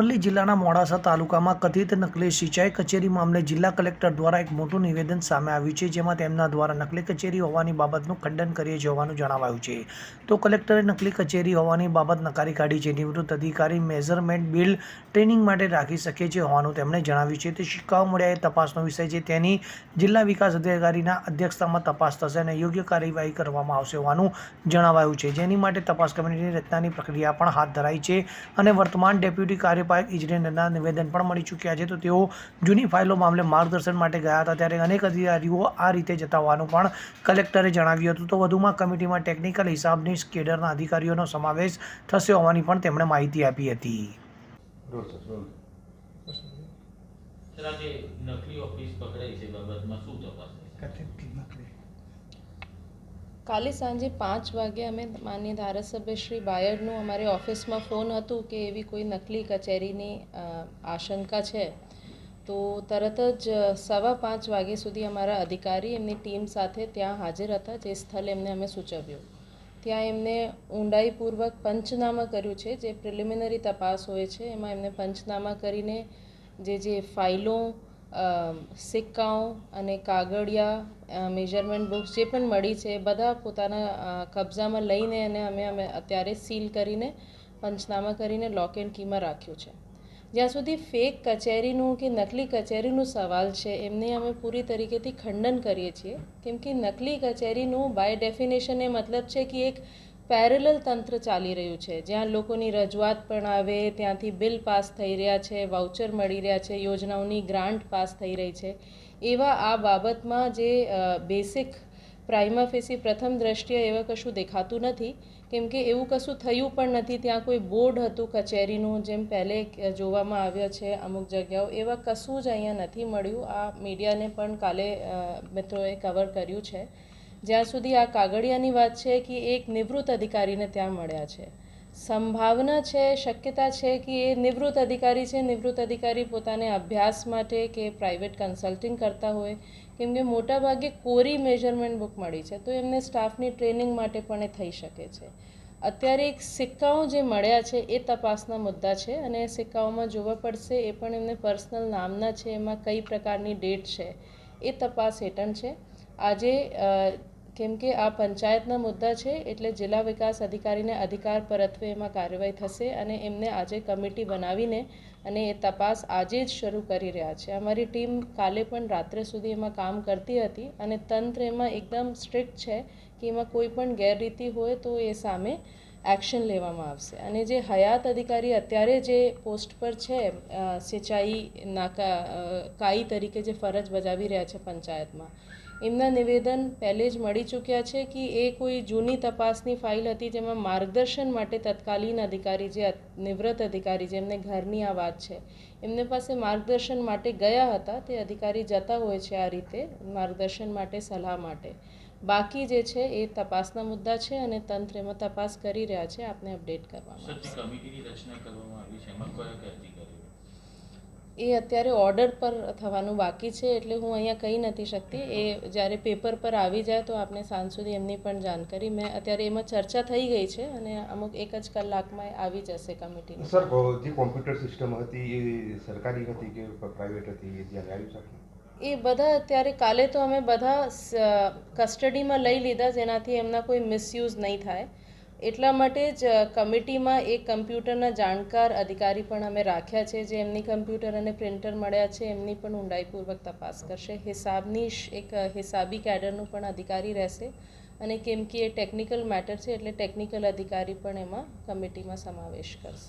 અરવલ્લી જિલ્લાના મોડાસા તાલુકામાં કથિત નકલી સિંચાઈ કચેરી મામલે જિલ્લા કલેક્ટર દ્વારા એક મોટું નિવેદન સામે આવ્યું છે, જેમાં તેમના દ્વારા નકલી કચેરી હોવાની બાબતનું ખંડન કરીએ હોવાનું જણાવાયું છે. તો કલેક્ટરે નકલી કચેરી હોવાની બાબત નકારી કાઢી છે. નિવૃત્ત અધિકારી મેઝરમેન્ટ બિલ ટ્રેનિંગ માટે રાખી શકે છે હોવાનું તેમણે જણાવ્યું છે. તે શિક્કાઓ મળ્યા એ તપાસનો વિષય છે. તેની જિલ્લા વિકાસ અધિકારીના અધ્યક્ષતામાં તપાસ થશે અને યોગ્ય કાર્યવાહી કરવામાં આવશે હોવાનું જણાવાયું છે. જેની માટે તપાસ કમિટીની રચનાની પ્રક્રિયા પણ હાથ ધરાઈ છે અને વર્તમાન ડેપ્યુટી કાર્યપાલક ઇજનેરના નિવેદન પણ મળી ચૂક્યા છે. તો તેઓ જૂની ફાઇલો મામલે માર્ગદર્શન માટે ગયા હતા. ત્યારે અનેક અધિકારીઓ આ રીતે જતા હોવાનું પણ કલેક્ટરે જણાવ્યું હતું. તો વધુમાં કમિટીમાં ટેકનિકલ હિસાબની કેડરના અધિકારીઓનો સમાવેશ થશે હોવાની પણ તેમણે માહિતી આપી હતી. નકલી ઓફિસ પકડાઈ છે બાબતમાં શું તપાસ થશે? કાલે સાંજે પાંચ વાગે અમે માન્ય ધારાસભ્ય શ્રી બાયડનું અમારે ઓફિસમાં ફોન હતું કે એવી કોઈ નકલી કચેરીની આશંકા છે. તો તરત જ સવા પાંચ વાગ્યા સુધી અમારા અધિકારી એમની ટીમ સાથે ત્યાં હાજર હતા, જે સ્થળ એમને અમે સૂચવ્યું. ત્યાં એમને ઊંડાઈપૂર્વક પંચનામા કર્યું છે, જે પ્રિલિમિનરી તપાસ હોય છે, એમાં એમને પંચનામા કરીને જે જે ફાઇલો સિક્કાઓ અને કાગળિયા મેજરમેન્ટ બુક્સ જે પણ મળી છે, બધા પોતાના કબજામાં લઈને અને અમે અમે અત્યારે સીલ કરીને, પંચનામા કરીને લોક એન્ડ કીમાં રાખ્યું છે. જ્યાં સુધી ફેક કચેરીનું કે નકલી કચેરીનું સવાલ છે, એમને અમે પૂરી તરીકેથી ખંડન કરીએ છીએ. કેમ કે નકલી કચેરીનું બાય ડેફિનેશન એ મતલબ છે કે એક પેરેલલ તંત્ર ચાલી રહ્યું છે. જ્યાં લોકોની રજૂઆત પણ આવે, ત્યાંથી બિલ પાસ થઈ રહ્યા છે, વાઉચર મળી રહ્યા છે, યોજનાઓની ગ્રાન્ટ પાસ થઈ રહી છે. એવા આ બાબતમાં જે બેસિક પ્રાઇમા ફેસી પ્રથમ દ્રષ્ટિએ એવા કશું દેખાતું નથી. કેમ કે એવું કશું થયું પણ નથી. ત્યાં કોઈ બોર્ડ હતું કચેરીનું, જેમ પહેલે જોવામાં આવ્યા છે અમુક જગ્યાઓ. એવા કશું જ અહીંયા નથી મળ્યું. આ મીડિયાને પણ કાલે મિત્રોએ કવર કર્યું છે. જ્યાં સુધી આ કાગળિયાની વાત છે કે એક નિવૃત્ત અધિકારીને ત્યાં મળ્યા છે. સંભાવના છે, શક્યતા છે કે એ નિવૃત્ત અધિકારી છે, નિવૃત્ત અધિકારી પોતાને અભ્યાસ માટે કે પ્રાઇવેટ કન્સલ્ટિંગ કરતા હોય. કેમ કે મોટાભાગે કોરી મેજરમેન્ટ બુક મળી છે, તો એમને સ્ટાફની ટ્રેનિંગ માટે પણ એ થઈ શકે છે. અત્યારે એક સિક્કાઓ જે મળ્યા છે એ તપાસના મુદ્દા છે અને સિક્કાઓમાં જોવા પડશે એ પણ એમને પર્સનલ નામના છે, એમાં કઈ પ્રકારની ડેટ છે એ તપાસ હેઠળ છે. આજે કેમ કે આ પંચાયતના મુદ્દા છે, એટલે જિલ્લા વિકાસ અધિકારીને અધિકાર પરત્વે એમાં કાર્યવાહી થશે અને એમને આજે કમિટી બનાવીને અને એ તપાસ આજે જ શરૂ કરી રહ્યા છે. અમારી ટીમ કાલે પણ રાત્રે સુધી એમાં કામ કરતી હતી અને તંત્ર એમાં એકદમ સ્ટ્રિક્ટ છે કે એમાં કોઈ પણ ગેરરીતિ હોય તો એ સામે એક્શન લેવામાં આવશે. અને જે હયાત અધિકારી અત્યારે જે પોસ્ટ પર છે સિંચાઈ નાકા કાઈ તરીકે જે ફરજ બજાવી રહ્યા છે પંચાયતમાં, એમના નિવેદન પહેલે જ મળી ચૂક્યા છે કે એ કોઈ જૂની તપાસની ફાઇલ હતી જેમાં માર્ગદર્શન માટે તત્કાલીન અધિકારી જે નિવૃત્ત અધિકારી જેમને ઘરની આ વાત છે, એમને પાસે માર્ગદર્શન માટે ગયા હતા. તે અધિકારી જતા હોય છે આ રીતે માર્ગદર્શન માટે, સલાહ માટે. બાકી જે છે એ તપાસના મુદ્દા છે અને તંત્ર એમાં તપાસ કરી રહ્યા છે. આપને અપડેટ કરવામાં આવશે કમિટીની રચના કરવામાં આવી છે. એમાં કયા કયા એ અત્યારે ઓર્ડર પર થવાનું બાકી છે એટલે હું અહીંયા કહી નથી શકતી. એ જ્યારે પેપર પર આવી જાય તો આપને સાંજ સુધી એમની પણ જાણકારી. મેં અત્યારે એમાં ચર્ચા થઈ ગઈ છે અને અમુક એક જ કલાકમાં આવી જશે કમિટીની. સર જે કોમ્પ્યુટર સિસ્ટમ હતી એ સરકારી હતી કે પ્રાઇવેટ હતી? એ જ્યારે આવી છે? એ બધા અત્યારે કાલે તો અમે બધા કસ્ટડીમાં લઈ લીધા, જેનાથી એમના કોઈ મિસયુઝ નહીં થાય. એટલા માટે જ કમિટીમાં એક કમ્પ્યુટરના જાણકાર અધિકારી પણ અમે રાખ્યા છે, જે એમની કમ્પ્યુટર અને પ્રિન્ટર મળ્યા છે, એમની પણ ઊંડાઈપૂર્વક તપાસ કરશે. હિસાબની એક હિસાબી કેડરનું પણ અધિકારી રહેશે અને કેમ કે એ ટેકનિકલ મેટર છે, એટલે ટેકનિકલ અધિકારી પણ એમાં કમિટીમાં સમાવેશ કરશે.